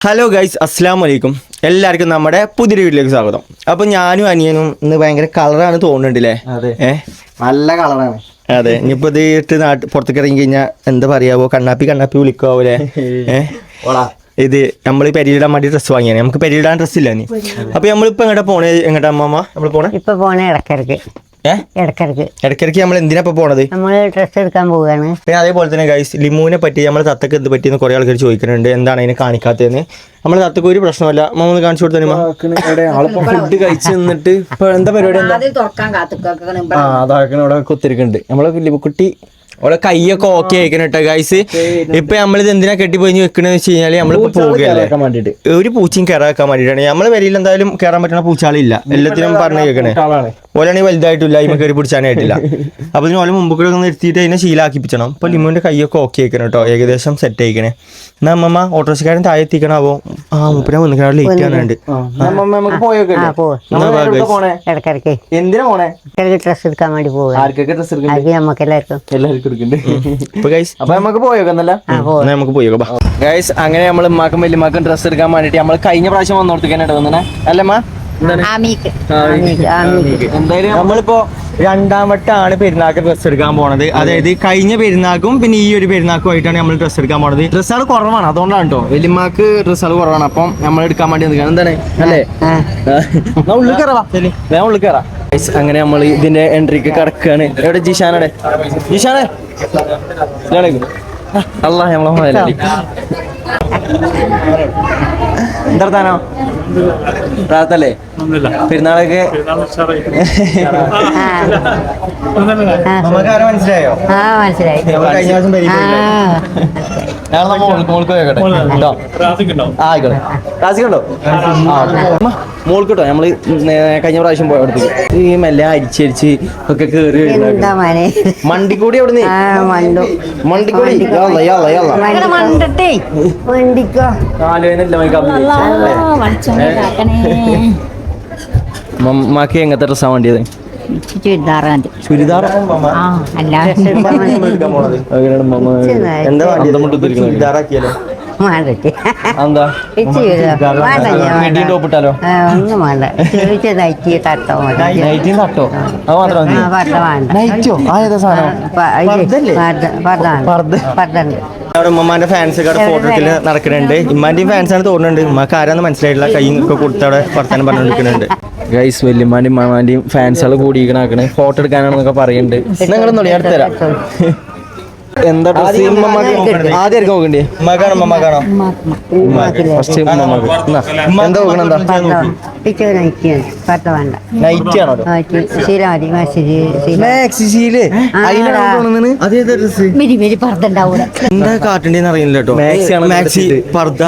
Hello guys അസ്സാം വലൈക്കും എല്ലാവർക്കും നമ്മുടെ പുതിയ വീട്ടിലേക്ക് സ്വാഗതം. അപ്പൊ ഞാനും അനിയനും ഇന്ന് ഭയങ്കര കളറാണ് തോന്നുന്നുണ്ടല്ലേ? അതെ. നല്ല കളറാണ്. അതെ ഇനിയിപ്പോ ഇത് ഇട്ട് നാട്ട് പുറത്തേക്ക് ഇറങ്ങി കഴിഞ്ഞാൽ എന്താ പറയാവോ? കണ്ണാപ്പി കണ്ണാപ്പി വിളിക്കാവൂലേ ഓടാ. ഇത് നമ്മൾ പെരിയിടാൻ വേണ്ടി ഡ്രസ്സ് വാങ്ങിയാണ്. നമുക്ക് പെരിയിടാൻ ഡ്രസ്സ് ഇല്ല നീ അപ്പൊ നമ്മളിപ്പോ എങ്ങോട്ടാ പോണേ? എങ്ങോട്ടാ അമ്മമ്മ? നമ്മൾ പോണേ? ഇപ്പൊ പോണേ ഇടക്കിടക്ക് ഇടക്കിടക്ക്. നമ്മൾ എന്തിനാ ഇപ്പൊ പോണത്? നമ്മൾ ഡ്രസ്സ് എടുക്കാൻ പോവുകയാണ് പിന്നെ അതേപോലെ തന്നെ ഗൈസ് ലിമുവിനെ പറ്റി നമ്മൾ തത്തക്ക് എന്ത് പറ്റിയെന്ന് കുറെ ആൾക്കാർ ചോദിക്കുന്നുണ്ട്. എന്താണ് അതിനെ കാണിക്കാത്തതെന്ന്? നമ്മൾ തത്തക്ക് ഒരു പ്രശ്നമല്ല മമ്മ ഒന്ന് കാണിച്ചു കൊടുത്തു ഫുഡ് കഴിച്ച് നിന്നിട്ട് ഇപ്പൊ എന്താ പരിപാടി അതാക്കണ ഇവിടെ കുത്തിരിക്കുന്നുണ്ട്. നമ്മളെ ലിബുക്കുട്ടി അവിടെ കൈയൊക്കെ ഓക്കെ ആയിരിക്കണം കേട്ടോ ഗൈസ് ഇപ്പൊ നമ്മളിത് എന്തിനാ കെട്ടിപ്പോയി വെക്കണെന്ന് വെച്ച് കഴിഞ്ഞാൽ നമ്മളിപ്പോ പോകല്ലേ ഒരു പൂച്ചയും കയറാക്കാൻ വേണ്ടിയിട്ടാണ് നമ്മളെ വരിയിൽ എന്തായാലും കയറാൻ പറ്റുന്ന പൂച്ചാളില്ല എല്ലാത്തിനും പറഞ്ഞു കേൾക്കണേ ഓലാണെങ്കിൽ വലുതായിട്ടില്ല അതിമ കയറി പിടിച്ചാനായിട്ടില്ല അപ്പൊ ഇതിന് ഓല മുമ്പ് കൂടെ ഒന്ന് നിർത്തിയിട്ട് അതിനെ ശീലാക്കിപ്പിച്ചണം. അപ്പൊ ലിമുവിന്റെ കൈയൊക്കെ ഓക്കെ ആയിക്കണം കേട്ടോ ഏകദേശം സെറ്റ് ആയിക്കണേ. എന്നാ അമ്മമ്മ ഓട്ടോറിക്ഷക്കാരൻ താഴെ എത്തിക്കണാവോ ആ മുപ്പിനെ വന്നിട്ട് ലേറ്റ് ആണുണ്ട് എന്തിനാ പോണേ? ഡ്രസ് എടുക്കാൻ വേണ്ടി പോകും എല്ലാവർക്കും ഗൈസ് അപ്പൊ നമുക്ക് പോയൊക്കെ എന്നാ നമുക്ക് പോയോ ഗൈസ് അങ്ങനെ നമ്മൾ ഉമ്മാക്കും വലിയമാക്കും ഡ്രസ് എടുക്കാൻ വേണ്ടിട്ട് നമ്മൾ കഴിഞ്ഞ പ്രാവശ്യം വന്നോർത്തിക്കാനായിട്ട് വന്നേ അല്ലേ ആമീക്ക്. എന്തായാലും നമ്മളിപ്പോ രണ്ടാം വട്ടമാണ് പെരുന്നാൾക്ക് ഡ്രസ്സ് എടുക്കാൻ പോണത്. അതായത് കഴിഞ്ഞ പെരുന്നാക്കും പിന്നെ ഈ ഒരു പെരുന്നാക്കും ആയിട്ടാണ് നമ്മൾ ഡ്രസ്സ് എടുക്കാൻ പോണത്. ഡ്രസ്സുകൾ കുറവാണ് അതുകൊണ്ടാണ് കേട്ടോ വലിയമാക്ക് ഡ്രസ്സുകൾ കുറവാണ് അപ്പം നമ്മൾ എടുക്കാൻ വേണ്ടി നിൽക്കുകയാണ്. എന്താണ്? അല്ലേ? ഉള്ളിൽ കയറാം ഞാൻ ഉള്ളിൽ കയറാം. അങ്ങനെ നമ്മൾ ഇതിന്റെ എൻട്രിക്ക് കടക്കാണ് എവിടെ ജിഷാനടെ ജിഷാനെ അല്ല നമ്മളെ എന്താ പ്രാർത്ഥല്ലേ പെരുന്നാളൊക്കെ മനസ്സിലായോ? ആ മനസ്സിലായി. കഴിഞ്ഞ പ്രാവശ്യം പെരീ ആ. പോയില്ലേ? ഞങ്ങൾ മോൾക്ക് മോൾക്ക് പോയിക്കോട്ടെ കേട്ടോ. ആ ആയിക്കോട്ടെ. ക്ലാസ്സിക്കുണ്ടോ? മോൾക്ക് കേട്ടോ നമ്മൾ കഴിഞ്ഞ പ്രാവശ്യം പോയ ഈ മെല്ലെ അരിച്ചരിച്ച് ഒക്കെ കേറി മണ്ടിക്കൂടി മണ്ടു. മണ്ടിക്കൂടി? മണ്ടിക്കോ യാള്ള, യാള്ള. മണ്ടട്ടെ വണ്ടിക്കോ കാലുവേദനയില്ല മൈക്ക് അഭിനയിച്ച്. എങ്ങനത്തെ ഡ്രസ്സാണ് വേണ്ടിയത്? ചുരിദാർ? ആ അല്ല. എന്താ ചുരിദാറാക്കിയാലോ? എന്താ? ടോപ്പ് ഇട്ടാലോ? ഒന്നും വേണ്ട. ചോദിച്ച നൈറ്റി തട്ടോ നൈറ്റിയും തട്ടോ? അത് മാത്രം നൈറ്റോ? ആ ഏതാ സാധനം? അവിടെ ഉമ്മമാന്റെ ഫാൻസ് ഒക്കെ അവിടെ ഫോട്ടോ നടക്കുന്നുണ്ട് ഇമ്മാന്റെയും ഫാൻസ് ആണ് തോന്നുന്നുണ്ട്. ഉമ്മക്ക് ആരാന്ന് മനസ്സിലായിട്ടില്ല. കൈ ഒക്കെ കൊടുത്ത് അവിടെ വർത്താനം പറഞ്ഞുകൊണ്ടിരിക്കുന്നുണ്ട് ഗൈസ് വല്യമ്മാന്റെയും ഉമ്മാന്റെയും ഫാൻസുകൾ കൂടിയിരിക്കണാക്കണ് ഫോട്ടോ എടുക്കാനാണെന്നൊക്കെ പറയുന്നുണ്ട് നിങ്ങളൊന്നും അടുത്തരാം തരാം. എന്താ ഡ്രസ് നോക്കണ്ടേ? ഫസ്റ്റ് എന്താ നോക്കണം എന്താ? കാട്ടണ്ടേന്ന് അറിയില്ല കേട്ടോ മാക്സി പർദ്ദ.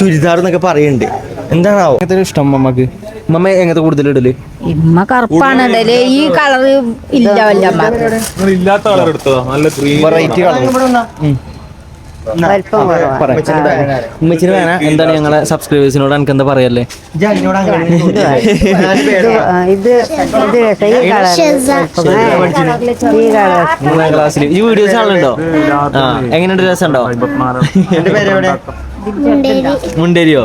ചുരിദാർ എന്നൊക്കെ പറയുന്നുണ്ട് എന്താണാവോ? ഇഷ്ടം മമ്മക്ക് മമ്മ എങ്ങനത്തെ കൂടുതൽ ഇടൽ ഇമ്മ കറുപ്പാണ്. ഇടൽ ഈ കളർ ഇല്ല വല്ലമ്മക്ക് ഇല്ലാത്ത കളർ എടുത്തതാ. നല്ല വെറൈറ്റി കളർ ഉമ്മച്ചിന് വേണ എന്താണ് ഞങ്ങളെ സബ്സ്ക്രൈബേഴ്സിനോട് എനിക്ക് എന്താ പറയല്ലേ. ഈ മൂന്നാം ക്ലാസ്സിൽ വീഡിയോസ് ആളുണ്ടോ ആ എങ്ങനെയുണ്ട് രസമുണ്ടോ? മുണ്ടേരിയോ?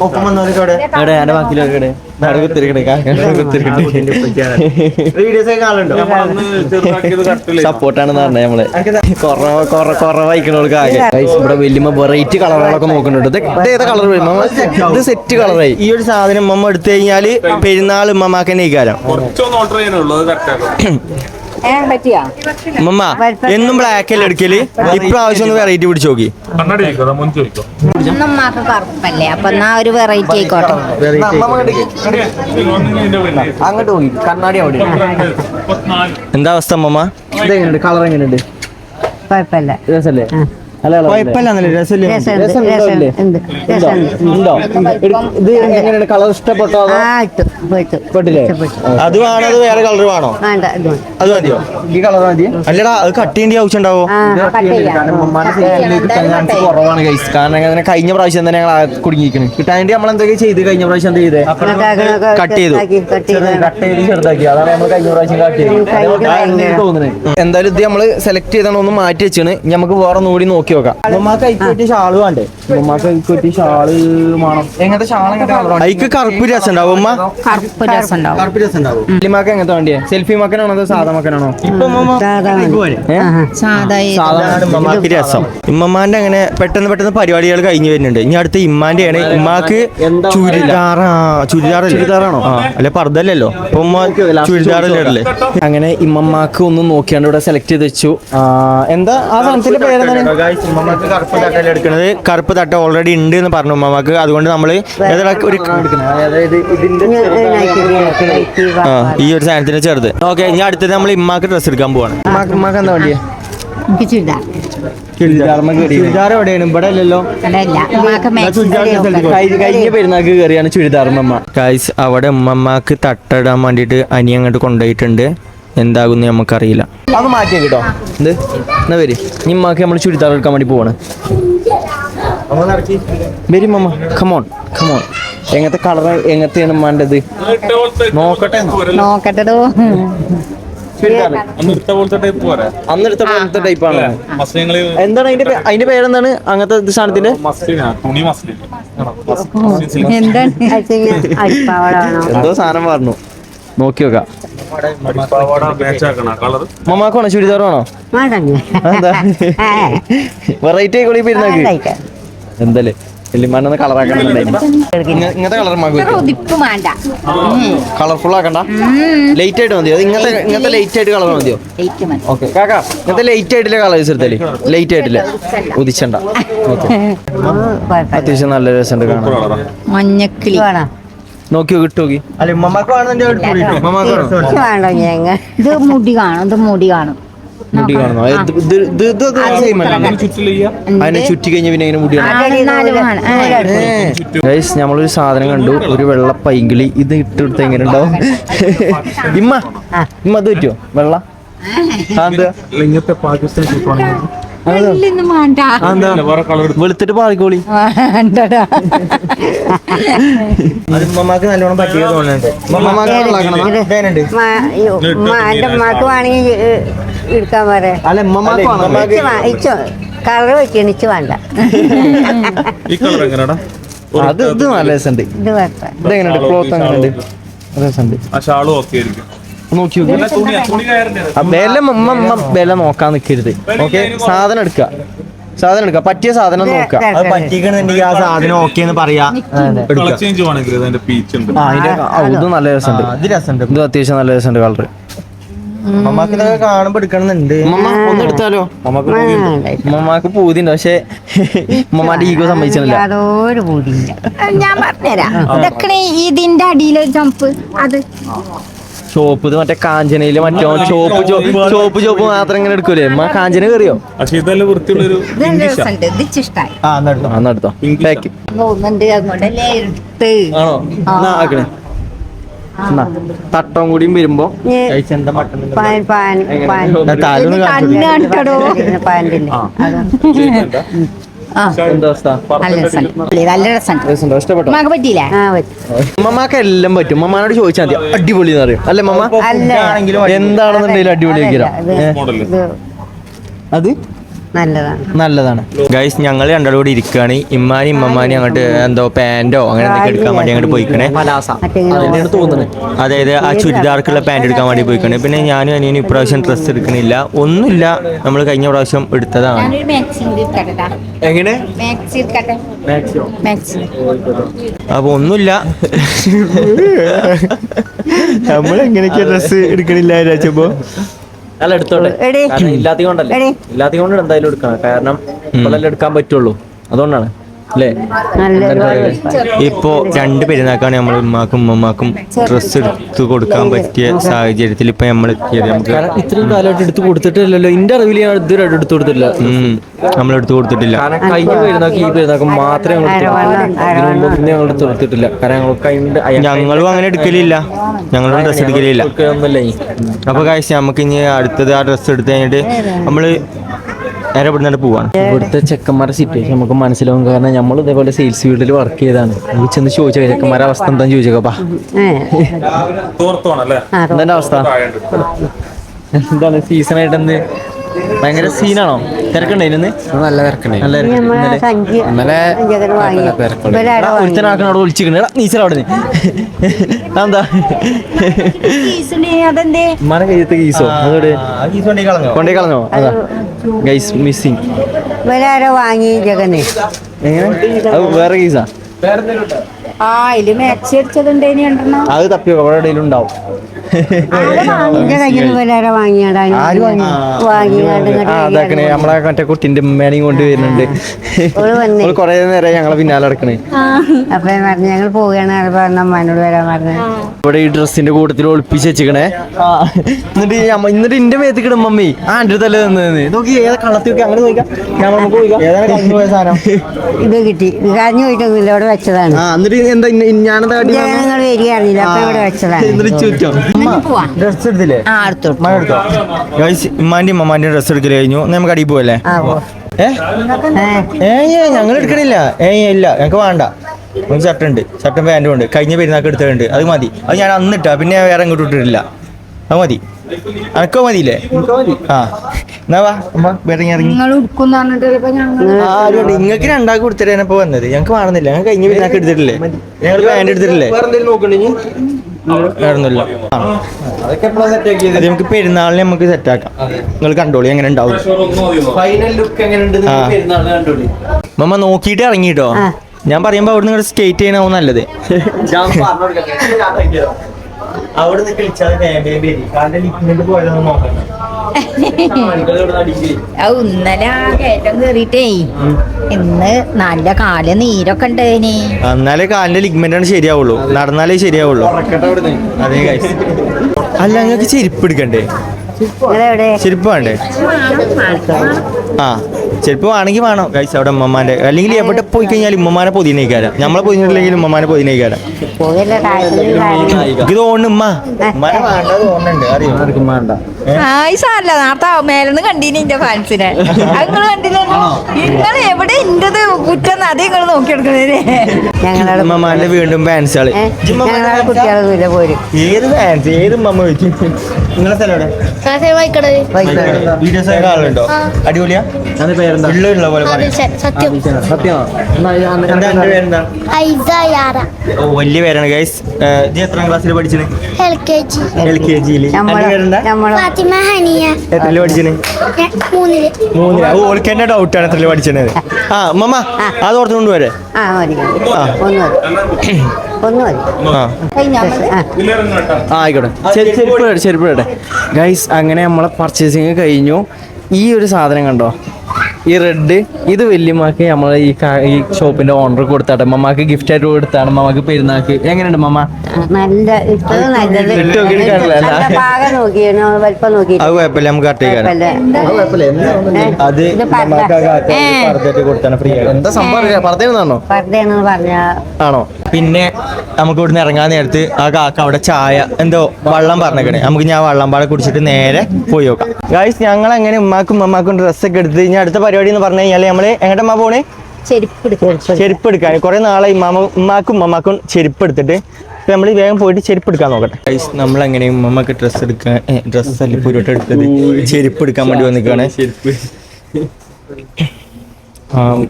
ഒപ്പം വന്നവരൊക്കെ എവിടെ? എന്റെ ബാക്കിലോ എവിടെ സപ്പോർട്ടാണ് പറഞ്ഞത് നമ്മൾ. കുറവായിക്കണോൾക്ക് ആകെ. ഇവിടെ വലിയ വെറൈറ്റി കളറുകളൊക്കെ നോക്കുന്നുണ്ട്. ഏതാ കളർ ഇത് സെറ്റ് കളറായി ഈ ഒരു സാധനം ഉമ്മ എടുത്തു കഴിഞ്ഞാൽ പെരുന്നാൾ ഉമ്മമാക്കന്നെ ഈ ഇക്കാരം ഉമ്മ എന്നും ബ്ലാക്ക് അല്ലേ എടുക്കൽ? ഇപ്രാവശ്യം ഒന്ന് വെറൈറ്റി പിടിച്ചു നോക്കി. ഉമ്മക്ക് കറുപ്പല്ലേ അപ്പൊ എന്നാ ഒരു വെറൈറ്റി ആയിക്കോട്ടെ. അങ്ങോട്ട് പോയി. കണ്ണാടി അവിടെ എന്താ അവസ്ഥ മമ്മ? കളർ എങ്ങനെയുണ്ട്? കുഴപ്പമില്ല. രസല്ലേ? കളർ അത്? വേണോ അത് വേറെ വേണോ? അത് മതിയോ? ഈ കളർ മതി. അല്ലടാ അത് കട്ട് ചെയ്യേണ്ട ആവശ്യം ഉണ്ടാവോ ആ ചാൻസ് കുറവാണ് ഗൈസ് കാരണം അങ്ങനെ കഴിഞ്ഞ പ്രാവശ്യം തന്നെ ഞങ്ങൾ കുടുങ്ങിയിരിക്കണ്. കിട്ടാൻ വേണ്ടി നമ്മൾ എന്തൊക്കെ ചെയ്ത് കഴിഞ്ഞ പ്രാവശ്യം എന്ത് ചെയ്തേ. കട്ട് ചെയ്ത്. കട്ട് ചെയ്ത്. ചെറുതാക്കി. അതാണ് നമ്മൾ കഴിഞ്ഞ പ്രാവശ്യം കാട്ടി ഭയങ്കര- തോന്നുന്നത്. എന്തായാലും ഇത് നമ്മൾ സെലക്ട് ചെയ്താണ് ഒന്ന് മാറ്റി വെച്ചാണ്. നമുക്ക് വേറെ ഒന്നുകൂടി നോക്കി നോക്കി നോക്കാം. ഷാൾ വേണ്ടേ? ഉമ്മമാക്ക് കുറ്റി ഷാൾ വേണം. എങ്ങനത്തെ കളറാണ് അയക്ക് കറുപ്പ് രസം ഉണ്ടാവും ഉമ്മ? കറുപ്പ് രസം ഉണ്ടാവും കറുപ്പ് രസം ഉണ്ടാവും വല്യമാക്ക് എങ്ങനത്തെ വേണ്ടിയേ? സെൽഫി മക്കനാണോ അതോ സാധാ മക്കനാണോ ഇപ്പൊ രസം. ഇമ്മമാന്റെ അങ്ങനെ പെട്ടെന്ന് പെട്ടെന്ന് പരിപാടികൾ കഴിഞ്ഞു വരുന്നുണ്ട്. ഇനി അടുത്ത ഇമ്മാന്റെ ആണ് ഉമ്മാക്ക് എന്താ ചുരിദാറാ ചുരിദാർ ചുരിദാറാണോ? അല്ലെ പറഞ്ഞല്ലോ അപ്പൊ ഉമ്മ ചുരിദാറല്ലേ അങ്ങനെ ഇമ്മമാക്ക് ഒന്ന് നോക്കിയാണ്ട് ഇവിടെ സെലക്ട് ചെയ്ത് വെച്ചു. എന്താ ആ സാധനത്തിന്റെ പേരെന്താണ്? ഉമ്മമാക്ക് കറുപ്പ് തട്ടല്ല എടുക്കുന്നത് കറുപ്പ് തട്ട ഓൾറെഡി ഉണ്ട് എന്ന് പറഞ്ഞു ഉമ്മമാക്ക്. അതുകൊണ്ട് നമ്മൾ ഒരു അതായത് ഇതിന്റെ ആ, ഈ ഒരു സാധനത്തിന് ചെറുത്. ഓക്കെ ഇനി അടുത്തത് നമ്മൾ ഇമ്മാക്ക് ഡ്രസ് എടുക്കാൻ പോവാണ്. ഉമ്മാക്ക് എന്താ വണ്ടിയാ? ചുരിദാർ. എവിടെയാണ്? ഇവിടെ അല്ലല്ലോ. മാക്സി ചുരിദാർ കഴിഞ്ഞ കഴിഞ്ഞ കയറിയാണ് ചുരിദാർ ഉമ്മ ഗൈസ് അവിടെ ഉമ്മമാക്ക് തട്ടിടാൻ വേണ്ടിട്ട് അനി അങ്ങോട്ട് കൊണ്ടുപോയിട്ടുണ്ട്. എന്താകുന്നു നമുക്കറിയില്ല. അത് മാറ്റിയ കേട്ടോ എന്ത്? എന്നാ വരി? ഇനി ഉമ്മാക്ക് നമ്മൾ ചുരിദാർ എടുക്കാൻ വേണ്ടി പോവാണ്. വരി മമ്മ കമോൺ കമോൺ എങ്ങനത്തെ കളർ എങ്ങനത്തെയാണ് മാണ്ടത് നോക്കട്ടെ നോക്കട്ടെടോ. പോലത്തെ ടൈപ്പ് എന്താണ് അതിന്റെ അതിന്റെ പേരെന്താണ്? അങ്ങനത്തെ സാധനത്തിന്റെ? എന്തോ സാധനം പറഞ്ഞു. നോക്കി നോക്കാം ചുരിദാറാണോ? മമ്മാക്കാണോ വെറൈറ്റി ആയിക്കോളി പെരുന്നാക്ക്. എന്തല്ലേ? കളറാക്കണമെന്നുണ്ടായിരുന്നു കളർഫുൾ ആക്കണ്ട. ലൈറ്റ് ആയിട്ട് മതിയോ? അത് ഇങ്ങനത്തെ ഇങ്ങനത്തെ ലൈറ്റ് ആയിട്ട് കളർ മതിയോ? ലൈറ്റ് മതി. ഓക്കെ കാക്ക ഇങ്ങനത്തെ ലൈറ്റ് ആയിട്ടില്ല കളേഴ്സ് എടുത്തല്ലേ? ലൈറ്റ് ആയിട്ടില്ല. ഉദിച്ചണ്ട. അത്യാവശ്യം നല്ല രസമുണ്ട് മഞ്ഞക്കിളി. വേണം. നോക്കി നോക്കി അല്ല ഉമ്മമാക്ക് വേണ്ടോ ഞങ്ങൾ ഇത് മുടി കാണും ഇത് മുടി കാണും. മുടി കാണുന്നോ അതിനെ ചുറ്റി കഴിഞ്ഞ പിന്നെ ഇങ്ങനെ മുടി. ഗൈസ് നമ്മളൊരു സാധനം കണ്ടു. ഒരു വെള്ള പൈങ്കിളി ഇത് ഇട്ട് ഇട്ടെടുത്ത് എങ്ങനെ ഉണ്ടാവും ഇമ്മ ഇമ്മ അത് പറ്റുമോ വെള്ള? ഇങ്ങനത്തെ പാകിസ്ഥാൻ വെളുത്തിട്ട് പാറിക്കോളി. ഉമ്മമാക്ക് നല്ലോണം പറ്റിയ തോന്നുന്നുണ്ട്. എന്റെ ഉമ്മാക്ക് വേണമെങ്കിൽ എടുക്കാൻ പറയാം അല്ല ഉമ്മമാക്ക്. കളർ വെക്കണിച്ച് വേണ്ട. ഈ കളർ എങ്ങനെയാടാ അത് ഇത് നല്ല രസമുണ്ട്. ഇത് കുഴപ്പമില്ല ഇതെങ്ങനെയുണ്ട്? ക്ലോത്ത് എങ്ങനെയുണ്ട്? രസമുണ്ട്. ആ ഷാളും ഓക്കെ ആയിരിക്കും. നോക്കി വില നോക്കാൻ നിൽക്കരുത് ഓക്കെ? സാധനം എടുക്കുക. സാധനം എടുക്കുക. പറ്റിയ സാധനം നോക്കുക. അത് ആ സാധനം ഓക്കെ എന്ന് പറയാ. ഇത് നല്ല രസമുണ്ട്. ഇത് അത്യാവശ്യം നല്ല രസമുണ്ട് കളർ ഉമ്മമാക്ക് ഇതൊക്കെ കാണുമ്പോ എടുക്കണമെന്നുണ്ട് മമ്മ ഒന്ന് എടുത്താലോ? പൂതിണ്ട് പക്ഷെ ഉമ്മമാന്റെ ഈഗോ സമ്മതിച്ചില്ല ഞാൻ പറഞ്ഞുതരാം. ഇതൊക്കെ ഇതിന്റെ അടിയിലൊരു ജമ്പ് അത് ചോപ്പ് ഇത് മറ്റേ കാഞ്ചനയിൽ മറ്റോ ചോപ്പ് ചോപ്പ് ചോപ്പ് ചോപ്പ് മാത്രം ഇങ്ങനെ എടുക്കൂലേ? അമ്മ കാഞ്ചന കയറിയോ? പക്ഷെ ഇത് നല്ല രസമുണ്ട്? ഇത് ഇച്ചിഷ്ടായി. ആ എന്നാ എടുത്തോ. ആ എന്നാ എടുത്തോ. പാക്ക് തോന്നുന്നുണ്ട് അങ്ങോട്ടല്ലേ എടുത്ത്. ആണോ? എന്നാ ആക്കണേ? എന്നാ തട്ടം കൂടിയും വരുമ്പോ കഴിച്ചെന്താ മട്ടൺ പാൻ പാൻ പാൻ. ഞാൻ താലൊന്ന് കാണിച്ചു കണ്ണ് കാണിക്കടോ? പാന്റില്ല ഉമ്മമാക്ക് എല്ലാം പറ്റും. മമ്മാനോട് ചോദിച്ചാൽ മതി. അടിപൊളി എന്ന് പറയും. അല്ലെ മമ്മ എന്താണെന്നുണ്ടെങ്കിലും അടിപൊളി അത്? നല്ലതാണ്. നല്ലതാണ്. ഗൈസ് ഞങ്ങൾ രണ്ടാളും കൂടി ഇരിക്കുകയാണ് ഇമ്മാനി ഇമ്മമാനി അങ്ങോട്ട് എന്തോ പാന്റോ അങ്ങനെ എന്തൊക്കെ എടുക്കാൻ വേണ്ടി അങ്ങോട്ട് പോയിക്കണേ. അതായത് ആ ചുരിദാർക്കുള്ള പാന്റ് എടുക്കാൻ വേണ്ടി പോയിക്കണേ. പിന്നെ ഞാനും അനിയനും ഇപ്രാവശ്യം ഡ്രസ്സ് എടുക്കണില്ല. ഒന്നുമില്ല. നമ്മൾ കഴിഞ്ഞ പ്രാവശ്യം എടുത്തതാണ്. എങ്ങനെ? മാക്സി എടുക്കട്ടെ മാക്സി അപ്പൊ ഒന്നുമില്ല. നമ്മൾ എങ്ങനെയൊക്കെ ഡ്രസ്സ് എടുക്കണില്ല വിചാരിച്ചപ്പോ? അല്ല എടുത്തോട്ടെ. എടി. കാരണം ഇല്ലാത്തത് കൊണ്ടല്ലേ? എടി. ഇല്ലാത്തത് കൊണ്ട് എന്തായാലും എടുക്കണം. കാരണം ഇപ്പോഴല്ലേ എടുക്കാൻ പറ്റുള്ളൂ. അതുകൊണ്ടാണ്. അല്ലേ? ഇപ്പോ രണ്ട് പെരുന്നാക്കാണ് നമ്മൾ ഉമ്മാക്കും ഉമ്മമാക്കും ഡ്രസ്സ് എടുത്ത് കൊടുക്കാൻ പറ്റിയ സാഹചര്യത്തിൽ ഇപ്പൊ നമ്മൾ എത്തിയത് നമുക്ക് ഇത്രയും കാലമായിട്ട് എടുത്ത് കൊടുത്തിട്ടില്ലല്ലോ. എന്റെ അറിവിൽ ഞാൻ ഇതുവരെ എടുത്ത് കൊടുത്തിട്ടില്ല. നമ്മൾ എടുത്ത് കൊടുത്തിട്ടില്ല. കാരണം കഴിഞ്ഞ പെരുന്നാക്ക് ഈ പെരുന്നാക്ക് മാത്രമേ ഞങ്ങൾ എടുത്ത് കൊടുത്തിട്ടില്ല. കാരണം ഞങ്ങളും അങ്ങനെ എടുക്കലില്ല. ഞങ്ങളും ഡ്രസ്സ് എടുക്കലില്ല. അപ്പൊ കാഴ്ച നമുക്ക് ഇനി അടുത്തത് ആ ഡ്രസ്സ് എടുത്ത് കഴിഞ്ഞിട്ട് നമ്മൾ നേരെ ഇവിടുന്ന് പോവാണ്. ഇവിടുത്തെ ചെക്കന്മാരുടെ സിറ്റുവേഷൻ നമുക്ക് മനസ്സിലാവും. കാരണം നമ്മൾ ഇതേപോലെ സെയിൽസ് ഫീൽഡിൽ വർക്ക് ചെയ്താണ് നമുക്ക് ചെന്ന് ചോദിച്ചാൽ ചെക്കന്മാരുടെ അവസ്ഥ എന്താന്ന് ചോദിച്ചേക്കപ്പാ തോർത്തോണല്ലേ? എന്താണ് അവസ്ഥ? എന്താണ് സീസൺ ആയിട്ട് എന്ത്? ഭയങ്കര സീനാണോ? നല്ല നല്ല തിരക്കുണ്ട്. നല്ല തിരക്കുണ്ട്. ഒരുത്തനാക്കണ അവിടെ വിളിച്ചിരിക്കണ. നീച്ചൽ അവിടെ എന്താ അതെന്തേ? മന കയ്യത്തെ കീസോ അതോട് ആ, ഈ കൊണ്ടേ കളഞ്ഞോ? കൊണ്ടേ കളഞ്ഞോ? അതാ. ഗൈസ് മിസ്സിങ് വാങ്ങി ജഗന്? എങ്ങനെ? അത് വേറെ കേസാ ആ? മാക്സി അത് തപ്പിയോ? അവിടെ എവിടെയെങ്കിലും എന്റെ അതാക്കണേ നമ്മളെ മറ്റേ കുട്ടിന്റെ ഉമ്മേനെയും കൊണ്ട് വരുന്നുണ്ട്. കൊറേ നേരം ഞങ്ങളെ പിന്നാലെ അടക്കണേ അപ്പൊ ഞാൻ പറഞ്ഞു ഞങ്ങൾ പോവുകയാണ് പറഞ്ഞ അമ്മാനോട് വരാൻ പറഞ്ഞു. ഇവിടെ ഈ ഡ്രസ്സിന്റെ കൂട്ടത്തിൽ ഒളിപ്പിച്ച് വെച്ചിക്കണേ എന്നിട്ട് ഈ അമ്മ എന്നിട്ട് ഇന്റെ മേത്ത് കിടും മമ്മി. ആ എന്റെ തല തന്നെ നോക്കി ഏതാ കളത്തി നോക്കി അങ്ങനെ നോക്കാം നമുക്ക് സാധനം? ഇത് കിട്ടി. കാഞ്ഞു പോയിട്ടൊന്നുമില്ല ഇവിടെ വെച്ചതാണ്. എന്നിട്ട് എന്താ ഞാനെന്താ വരികയാണില്ല അപ്പൊ ഇവിടെ വെച്ചതാണ്. എന്നിട്ട് ചുറ്റോ. ഡ്രസ് എടുത്തില്ലേ? മഴ എടുത്തോ ഗൈസ് ഡ്രസ് എടുക്കൽ കഴിഞ്ഞു. നമുക്ക് അടിയിൽ പോവല്ലേ? ആ പോ. ഏ? ഏ. ഏ ഞങ്ങൾ എടുക്കണില്ല. ഏ ഇല്ല. ഞങ്ങൾക്ക് വേണ്ട. നമുക്ക് ഷർട്ട് ഉണ്ട്. ഷർട്ടും പാന്റും ഉണ്ട്. കഴിഞ്ഞ പെരുന്നാൾക്ക് എടുത്തിട്ടുണ്ട് അത് മതി. അത് ഞാൻ അന്ന് ഇട്ടാ. പിന്നെ വേറെ ഇങ്ങോട്ട് ഇട്ടിട്ടില്ല. അത് മതി. അനക്കോ മതിയില്ലേ? ആ. എന്നാ വാ. അമ്മ ഇറങ്ങി. ഇറങ്ങി ആരും നിങ്ങൾക്ക് രണ്ടാൾക്ക് കൊടുത്തിട്ടാണ് ഇപ്പൊ വന്നത്. ഞങ്ങൾക്ക് വേണമെന്നില്ല. ഞങ്ങൾ കഴിഞ്ഞ പെരുന്നാൾക്ക് എടുത്തിട്ടില്ലേ? ഞങ്ങൾ പാന്റ് എടുത്തിട്ടില്ലേ? വേറൊന്നുമില്ല ആ അതൊക്കെ എപ്പോഴാ സെറ്റ് ആക്കിയത്? അത് നമുക്ക് പെരുന്നാളിന് നമുക്ക് സെറ്റാക്കാം നിങ്ങൾ കണ്ടോളി എങ്ങനെ ഉണ്ടാവും? മമ്മ നോക്കിട്ട് ഇറങ്ങിട്ടോ കേട്ടോ ഞാൻ പറയുമ്പോ അവിടെ നിങ്ങൾ സ്റ്റേറ്റ് ചെയ്യണാവും നല്ലത്. അവിടെ ഇന്നലെ കയറ്റം കേറിട്ടേ ഇന്ന് നല്ല കാൽ നീരൊക്കെ ഉണ്ടേനി എന്നാലേ കാലിന്റെ ലിഗ്മെന്റ് ആണ് ശരിയാവുള്ളൂ. നടന്നാലേ ശരിയാവുള്ളൂ. അതെ അല്ല നിങ്ങൾക്ക് ചെരുപ്പ് എടുക്കണ്ടേ? ചെരുപ്പ് വേണ്ടേ? ആ. ചെരുപ്പ് വേണമെങ്കിൽ വേണം. ഗൈസ് അവിടെ ഉമ്മമാന്റെ അല്ലെങ്കിൽ എവിടെ പോയി കഴിഞ്ഞാൽ ഉമ്മമാനെ പൊതിനേക്കാരം നമ്മളെ പൊതിഞ്ഞിട്ടില്ലെങ്കിൽ ഉമ്മമാനെ പൊതിനേക്കാരം ഇത് തോന്നുന്നു ഉമ്മ ഉമ്മാനെ വേണ്ട തോന്നുന്നുണ്ട്. അറിയോ? ആർക്കും വേണ്ട. ആയി സാരല്ല നേരത്തെ മേലെന്ന് കണ്ടീനി എന്റെ ഫാൻസിനെ നിങ്ങൾ എവിടെ ഇന്റത് കുറ്റം അതേ നിങ്ങൾ നോക്കിയെടുക്കണേ ഞങ്ങളുടെ ഉമ്മമാന്റെ വീണ്ടും ഫാൻസുകൾ കുട്ടികളൊന്നുമില്ല പോരും. ഏത് ഫാൻസ് ഏത് ഉമ്മ വെച്ചു നിങ്ങളെ സ്ഥലം എവിടെ? വീഡിയോസ് ഒക്കെ ആളുണ്ടോ? അടിപൊളിയാ? പേരെന്താ? ഉള്ള പോലെ സത്യം. ഓ വലിയ പേരാണ് ഗൈസ് നീ എത്രാം ക്ലാസ്സിൽ പഠിച്ചത്? L K G. L K ജിയിൽ പേരെന്താ? ഫാത്തിമ ഹനിയ. എത്രയിൽ പഠിച്ചത്? ഞാൻ മൂന്നിൽ. മൂന്നിൽ. ഓ ഓൾക്കെന്നെ ഡൗട്ടാണ് എത്രയിൽ പഠിച്ചത്. ആ മമ്മ അത് ഓർത്തുകൊണ്ട് വരെ ആ ആയിക്കോട്ടെ. ശരി ചെരുപ്പ് ഗൈസ് അങ്ങനെ നമ്മളെ പർച്ചേസിങ് കഴിഞ്ഞു. ഈ ഒരു സാധനം കണ്ടോ? ഈ റെഡ് ഇത് വല്യമ്മക്ക് നമ്മൾ ഈ ഈ ഷോപ്പിന്റെ ഓണർ കൊടുത്താട്ടെ. മമ്മക്ക് ഗിഫ്റ്റ് ആയിട്ട് കൊടുത്താണ്. മമ്മക്ക് പെരുന്നാക്ക്. എങ്ങനെയുണ്ട് മമ്മ? നല്ല അത് കുഴപ്പമില്ല. നമുക്ക് അത് കൊടുത്താണ് ഫ്രീ എന്താ സംഭവം പറഞ്ഞ. ആണോ? പിന്നെ നമുക്ക് ഇവിടുന്ന് ഇറങ്ങാൻ നേരത്ത് ആ കാക്ക അവിടെ ചായ എന്തോ വള്ളം പറഞ്ഞേക്കണേ. നമുക്ക് ഞാൻ വള്ളം പാടെ കുടിച്ചിട്ട് നേരെ പോയി നോക്കാം. ഗായ്സ് ഞങ്ങൾ അങ്ങനെ ഉമ്മാക്കും ഉമ്മാക്കും ഡ്രസ്സൊക്കെ എടുത്ത് ഞാൻ അടുത്ത പരിപാടി എന്ന് പറഞ്ഞു കഴിഞ്ഞാൽ നമ്മൾ എങ്ങോട്ടമ്മ പോണേ? ചെരുപ്പ് എടുക്കാൻ കുറെ നാളെ ഇമ്മാമ ഉമ്മാക്കും ഉമ്മമാക്കും ചെരുപ്പ് എടുത്തിട്ട് നമ്മൾ വേഗം പോയിട്ട് ചെരുപ്പ് എടുക്കാൻ നോക്കട്ടെ. നമ്മൾ എങ്ങനെ ഉമ്മമ്മക്ക് ഡ്രസ്സ് എടുക്കാൻ ഡ്രസ്സ് അല്ല പുരോട്ട് എടുത്തത്? ചെരുപ്പ് എടുക്കാൻ വേണ്ടി വന്നിക്കാണ്.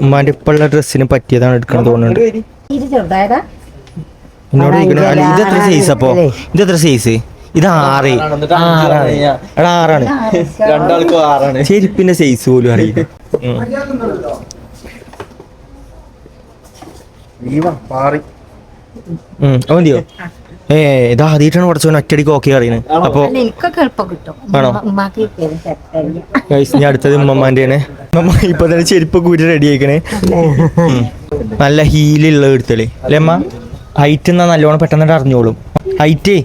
ഉമ്മാന്റെ ഇപ്പുള്ള ഡ്രസ്സിന് പറ്റിയതാണ് എടുക്കണം തോന്നുന്നുണ്ട്. എന്നോട് ഇത് എത്ര സൈസ് അപ്പോ? ഇത് എത്ര സൈസ് ഇത് ആറ്. ആറാണ്. എടാ ആറാണ്. രണ്ടാൾക്കും ആറാണ്. ചെരുപ്പിന്റെ സൈസ് പോലും അറിയില്ല. മതിയോ ഏ ഇത് ആദ്യമായിട്ടാണ് കുറച്ചുകൂടെ ഒറ്റടിക്ക് ഓക്കെ അറിയുന്നത് അപ്പൊ ആണോ? ഞാൻ അടുത്തത് ഉമ്മമാന്റെയാണ് ഉമ്മ ഇപ്പൊ തന്നെ ചെരുപ്പ് കൂടി റെഡി ആയിക്കണേ. നല്ല ഹീലുള്ള എടുത്തളി അല്ലേ അമ്മ ഹൈറ്റ് എന്നാ നല്ലോണം പെട്ടെന്ന് അറിഞ്ഞോളും. ഹൈറ്റ്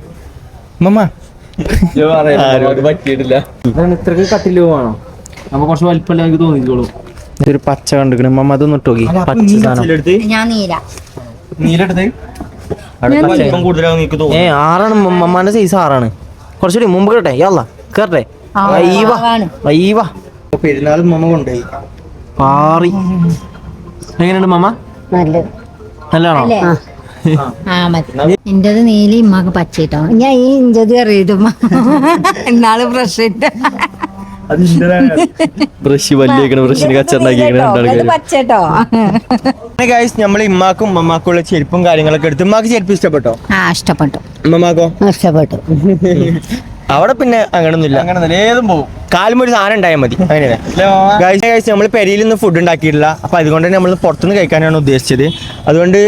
പറ്റിയിട്ടില്ല. ഇത്രക്ക് കട്ടിൽ വേണോ നമ്മ കുറച്ച് വലിപ്പമല്ല എനിക്ക് തോന്നിക്കോളൂ ഒരു പച്ച കണ്ടിക്കണ മമ്മ അതൊന്ന് ഇട്ടോക്കി പച്ച സാധനം. ഞാൻ നീല. കൂടുതലാവും എനിക്ക് ഏ ആറാണ് മമ്മാന്റെ സൈസ് ആറാണ്. കുറച്ചുകൂടി മുമ്പ് കേട്ടെ. യല്ല കേട്ടെ. പെരുന്നാൾ മമ്മ കൊണ്ടുപോയി. പാറി. എങ്ങനെയുണ്ട് മമ്മ നല്ലത്. നല്ലതാണോ? അല്ലേ? ആ. മതി. എന്റേത് നീലി ഇമ്മക്ക് പച്ചയിട്ടോ ഞാൻ ഈ ഇഞ്ചത് അറിയിടുമ്മ എന്നാൾ പ്രശ്നം ബ്രഷ് വലിയേക്കണ ബ്രഷിന് പച്ചട്ടോ നമ്മൾ ഇമ്മാക്കും ഉമ്മമാക്കും ഉള്ള ചെരുപ്പും കാര്യങ്ങളൊക്കെ എടുത്ത് ഉമ്മാക്ക് ചെരുപ്പ് ഇഷ്ടപ്പെട്ടോ? ആ ഇഷ്ടപ്പെട്ടു. ഉമ്മമാക്കോ? ഇഷ്ടപ്പെട്ടു. അവിടെ പിന്നെ അങ്ങനെ ഒന്നുമില്ല അങ്ങനെ ഏതും പോകും കാലും ഒരു സാധനം ഉണ്ടായാൽ മതി. അങ്ങനെയാണ് നമ്മൾ പെരിയിൽ നിന്ന് ഫുഡ് ഉണ്ടാക്കിയിട്ടില്ല. അപ്പൊ അതുകൊണ്ട് തന്നെ നമ്മൾ പുറത്തുനിന്ന് കഴിക്കാനാണ് ഉദ്ദേശിച്ചത്. അതുകൊണ്ട്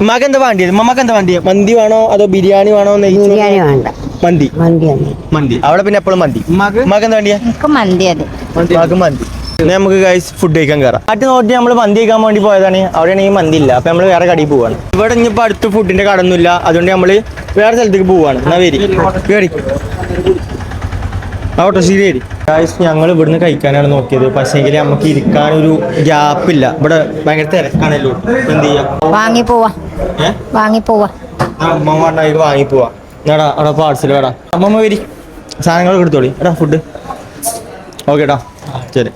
ഉമ്മാക്ക് എന്താ വേണ്ടിയത്? ഉമ്മമാക്ക് എന്താ വേണ്ടിയത് മന്തി വേണോ അതോ ബിരിയാണി വേണോ ബിരിയാണി വേണ്ട. മന്തി. മന്തി മന്തി. അവിടെ പിന്നെ എപ്പോഴും മന്തി. ഉമ്മാക്ക്? ഉമ്മാക്ക് എന്താ വേണ്ടിയ? മന്തി അതെ ഉമ്മാക്ക് മന്തി. നമുക്ക് ഗൈസ് ഫുഡ് കഴിക്കാൻ കയറാം നാട്ടിൽ നോട്ടി നമ്മൾ മന്തി കഴിക്കാൻ വേണ്ടി പോയതാണ്. അവിടെയാണെങ്കിൽ മന്തി ഇല്ല. അപ്പൊ നമ്മൾ വേറെ കടയിൽ പോവാണ്. ഇവിടെ ഇനിയിപ്പോ അടുത്ത് ഫുഡിന്റെ കടൊന്നുമില്ല അതുകൊണ്ട് നമ്മൾ വേറെ സ്ഥലത്തേക്ക് പോവാണ്. എന്നാ വരി. കേറി. ആവട്ടെ ശരി ഗായ്സ് ഞങ്ങൾ ഇവിടുന്ന് കഴിക്കാനാണ് നോക്കിയത്. പക്ഷേങ്കിൽ നമുക്ക് ഇരിക്കാൻ ഒരു ഗ്യാപ്പ് ഇല്ല. ഇവിടെ ഭയങ്കര തിരക്കാണല്ലോ. എന്ത് ചെയ്യാം? വാങ്ങി പോവാ. വാങ്ങി പോവാ. അമ്മമ്മ വാങ്ങി പോവാ. എന്നാടാ അവിടെ പാർസൽ വേടാ. അമ്മമ്മ വരി. സാധനങ്ങളൊക്കെ എടുത്തോളി. എടാ ഫുഡ് ഓക്കെ ശരി.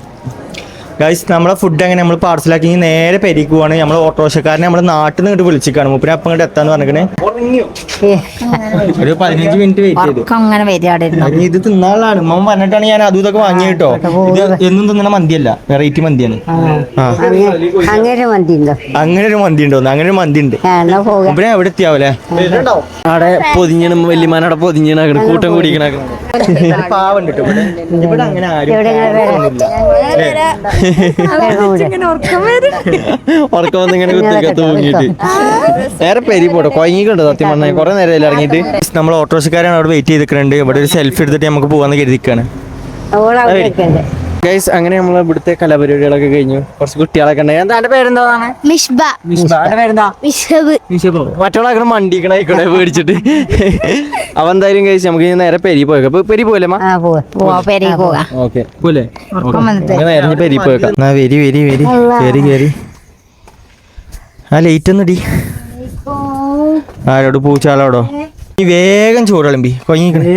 ഗൈസ് നമ്മളെ ഫുഡ് അങ്ങനെ നമ്മൾ പാർസലാക്കി നേരെ പെരിക്കുവാണ് നമ്മൾ ഓട്ടോറിക്ഷക്കാരനെ നമ്മൾ നാട്ടിൽ നിന്ന് ഇങ്ങോട്ട് വിളിച്ചിക്കാണ്. മുപ്പിനെ അപ്പം ഇങ്ങോട്ട് എത്താന്ന് പറഞ്ഞേ ഒരു പതിനഞ്ച് മിനിറ്റ് വെയിറ്റ് ചെയ്തു. ഇത് തിന്നാളാണ് ഉമ്മ പറഞ്ഞിട്ടാണ് ഞാൻ അതും ഇതൊക്കെ വാങ്ങി കേട്ടോ. ഇത് എന്നും തിന്നണ മന്തിയല്ല. വെറൈറ്റി മന്തിയാണ്. അങ്ങനെ ഒരു മന്തി ഉണ്ടോ അങ്ങനെ ഒരു മന്തി ഉണ്ട് മുപ്പിനെ എവിടെ എത്തിയാവല്ലേ? അവിടെ പൊതിഞ്ഞണം വല്യമാനവിടെ പൊതിഞ്ഞണാക്കണം കൂട്ടം കൂടിക്കണാക്കണം പാവണ്ട് ഇവിടെ അങ്ങനെ ആരും ഉറക്കം വന്ന് ഇങ്ങനെ കുത്തിക്ക തൂങ്ങിയിട്ട് നേരെ പെരി പോട്ടെ? കൊയങ്ങിക്കുണ്ട് സത്യം പറഞ്ഞാൽ കുറെ നേരം ഇറങ്ങിയിട്ട്? നമ്മൾ ഓട്ടോറിക്ഷക്കാരാണ് അവിടെ വെയിറ്റ് ചെയ്തിട്ടുണ്ട് ഇവിടെ ഒരു സെൽഫി എടുത്തിട്ട് നമുക്ക് പോകാന്ന് കരുതിക്കാണ് ഗൈസ് അങ്ങനെ നമ്മൾ ഇവിടുത്തെ കലാപരിപാടികളൊക്കെ കഴിഞ്ഞു. കുറച്ച് കുട്ടികളൊക്കെ ഉണ്ട് എന്താ എന്റെ പേരെന്താണ് മിഷ്ബ. എന്റെ പേരെന്താ? മിഷബ്. മറ്റുള്ള മണ്ടിക്കണായിക്കോട്ടെ പേടിച്ചിട്ട്. അവ എന്തായാലും കഴിച്ച് നമുക്ക് നേരെ പെരി പോയേക്കാം. അപ്പൊ പെരി പോലെ ആ പോവാ. പോവാ പെരി പോവാ. ഓക്കെ. പോലെ നേരെ പെരി പോയേക്കാം. വരി വരി വരി. കേറി കേറി. ആ ലേറ്റ് ഇടി. ആരോട് പൂച്ചാളോടോ നീ വേഗം ചോറ് വിളമ്പി കൊങ്ങിക്കണേ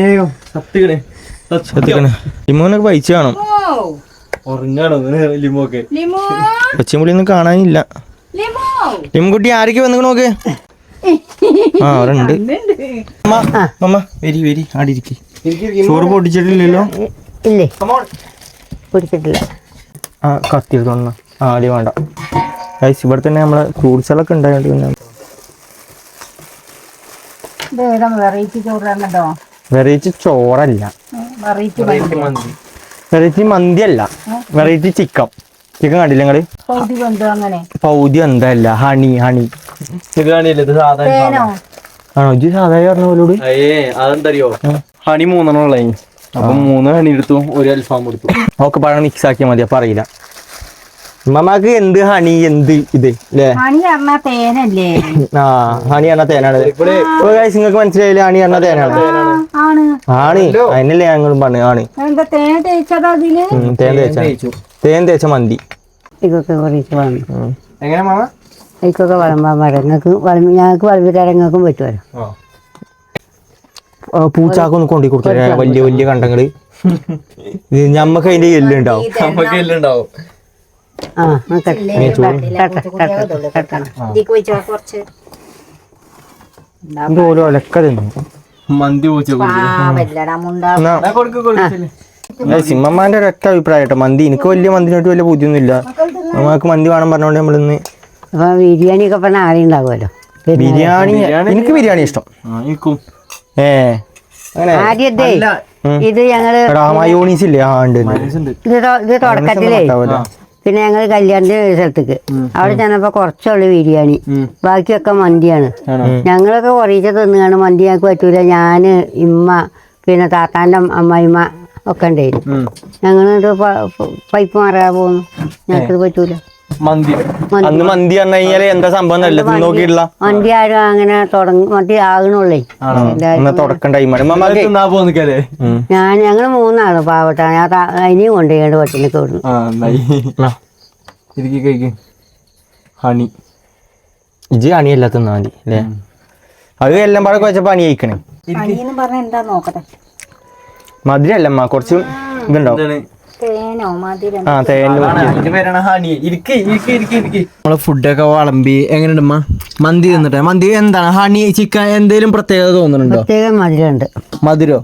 എത്തിക്കണേ ഇമ്മോനൊക്കെ പൈസ കാണും. ഉറങ്ങാണോ ലിമോക്കെ? കൊച്ചിമുള്ളിയൊന്നും കാണാനില്ല. ലിമുകുട്ടി ആരൊക്കെ വന്നു നോക്ക് ആ അവരുണ്ട് ഉണ്ട് അമ്മ അമ്മ വരി വരി ആടി ഇരിക്ക്. ചോറ് പൊട്ടിച്ചിട്ടില്ലല്ലോ? ഇല്ലേ? പൊടിച്ചിട്ടില്ല ആ കത്തി എടുത്തോന്ന ആ വേണ്ട. ഗൈസ് ഇവിടെ തന്നെ നമ്മളെ ഫ്രൂട്ട്സുകളൊക്കെ ഉണ്ടായത് പിന്നെ വെറൈറ്റി ചോറാണല്ലോ വെറൈറ്റി ചോറല്ല. വെറൈറ്റി വെറൈറ്റി മന്തി അല്ല വെറൈറ്റി ചിക്കൻ ചിക്കൻ കണ്ടില്ല നിങ്ങൾ? പൗതി എന്തല്ല ഹണി ഹണി. ആണോ? ഇജ്ജ് സാധാരണ പറഞ്ഞ പോലോട്? അയ്യേ അതെന്തറിയോ? ഹണി മൂന്നെണ്ണം ഉള്ളേ അപ്പൊ മൂന്ന് ഹണി എടുത്തു ഒരു അൽഫാം എടുത്തു. ഒക്കെ പഴം മിക്സ് ആക്കിയാൽ മതി അപ്പൊ അറിയില്ല. മമ്മക്ക് എന്ത് ഹണി എന്ത് ഇത് അല്ലേ മണി പറഞ്ഞ തേനല്ലേ? ആ ഹണി പറഞ്ഞ തേനാണ്. നിങ്ങൾക്ക് മനസ്സിലായില്ലേ ഹണി പറഞ്ഞ തേനാണ്? ആണ്. അതിനല്ലേ ഞങ്ങളും പറഞ്ഞു ആണ്. തേൻ തേച്ചതാ അതിൽ? തേൻ തേച്ച. തേൻ തേച്ച മന്തി. ഇക്കൊക്കെ വളമ്പാൻ പാടില്ല നിങ്ങൾക്ക് വളമ്പി ഞങ്ങൾക്ക് വളമ്പിക്കാരങ്ങൾക്കും പറ്റുമല്ലോ. പൂച്ചാക്കൊന്ന് കൊണ്ടു കൊടുത്തേ വലിയ വലിയ കണ്ടങ്ങൾ. ഞമ്മക്ക് അതിന്റെ എല്ലുണ്ടാവും ആ സിമ്മമ്മാന്റെ ഒരൊറ്റ അഭിപ്രായം കേട്ടോ. മന്തി എനിക്ക് വലിയ മന്തിനോട്ട് വലിയ ബുദ്ധിയൊന്നുമില്ല. നമുക്ക് മന്തി വേണം പറഞ്ഞോണ്ട് നമ്മളിന്ന് അപ്പൊ ബിരിയാണി ഒക്കെ പറഞ്ഞാൽ ആരെയും ഉണ്ടാവുമല്ലോ ബിരിയാണി എനിക്ക് ബിരിയാണി ഇഷ്ടം. ഏ ആദ്യത്തെ. ഇത് ഞങ്ങൾ എടാ മയോണീസ് ഇല്ലേ ആ ഉണ്ട് ഉണ്ട്. ഇത് തുടക്കത്തിലേ. പിന്നെ ഞങ്ങൾ കല്യാണത്തിന് ഒരു സ്ഥലത്തേക്ക്. അവിടെ ചെന്നപ്പോ കുറച്ചുള്ളു ബിരിയാണി. ബാക്കിയൊക്കെ മന്തിയാണ്. ഞങ്ങളൊക്കെ കുറേശ്ശെ തിന്നുകയാണ് മന്തി ഞങ്ങൾക്ക് പറ്റൂല. ഞാൻ ഇമ്മ പിന്നെ താത്താന്റെ അമ്മായിമ്മ ഒക്കെ ഉണ്ടായിരുന്നു. ഞങ്ങൾ പൈപ്പ് മാറാൻ പോകുന്നു ഞങ്ങൾക്ക് പറ്റൂല. മന്തി. അന്ന് മന്തി പറഞ്ഞു കഴിഞ്ഞാൽ എന്താ സംഭവം? നല്ല നോക്കിയിട്ടില്ല. മന്തി ആരും അങ്ങനെ തുടങ്ങി മന്തി ആകണുള്ളേ. തുടക്കം ടൈമാണ് ഞാൻ ഞങ്ങൾ മൂന്നാണ് പാവട്ട ഞാൻ അതിനെയും കൊണ്ടുപോയി പട്ടിനൊക്കെ വിടുന്നു. ആ ഇജ് ഹണി. ഇജ് അണിയല്ല തിന്നാ മതി അല്ലേ? അത് എല്ലാം പാടെ വെച്ചപ്പോ പണി കഴിക്കണേ. മധുരല്ല കുറച്ച് ഇതുണ്ടാവും. നമ്മളെ ഫുഡൊക്കെ വളമ്പി എങ്ങനെയുണ്ട് മന്തി തിന്നിട്ട്. മന്തി എന്താണ്? ഹണി ചിക്കൻ എന്തേലും പ്രത്യേകത തോന്നുന്നുണ്ടോ? പ്രത്യേക മധുരമുണ്ട്. മധുരോ?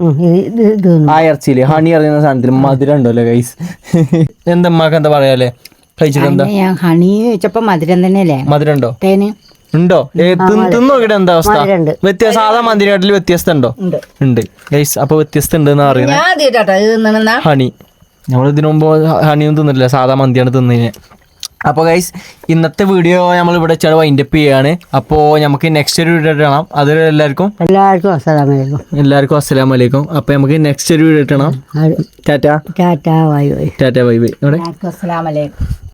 ആ ഇറച്ചിയിൽ. ഹണി അറിയുന്ന സാധനത്തിൽ മധുരം ഉണ്ടല്ലോ ഗൈസ് എന്താ അമ്മയ്ക്ക് എന്താ പറയാല്ലേ? കഴിച്ചിട്ട് എന്താ? ഹണി വെച്ചപ്പോ മധുരം തന്നെയല്ലേ? മധുരം ഉണ്ടോ? തേന് ഉണ്ടോ തിന്നോക്കിട്ട് തിന്ന് തിന്ന് എന്താ അവസ്ഥ? മധുരമുണ്ട്. വ്യത്യാസം സാധാ മന്തിരിയാട്ടിൽ വ്യത്യസ്തം ഉണ്ടോ. ഉണ്ട്. ഗൈസ് അപ്പൊ വ്യത്യസ്ത ഉണ്ട് എന്ന് പറയുന്നത് ഹണി നമ്മൾ ഇതിനു മുമ്പ് ഹണിയൊന്നും തിന്നില്ല സാധാ മന്തിയാണ് തിന്നതിന് അപ്പോൾ ഗൈസ് ഇന്നത്തെ വീഡിയോ നമ്മൾ ഇവിടെ വെച്ചാൽ വൈൻഡപ്പ് ചെയ്യാണ്. അപ്പോൾ നമുക്ക് നെക്സ്റ്റ് ഒരു വീഡിയോ കാണാം. അത് എല്ലാവർക്കും എല്ലാവർക്കും അസ്സാം എല്ലാവർക്കും അസ്സലാം വലൈക്കും അപ്പോൾ നമുക്ക് നെക്സ്റ്റ് ഒരു വീഡിയോ കാണാം. Tata. Tata bye bye tata bye bye ഇവിടെ അസ്സലാമലൈക്കും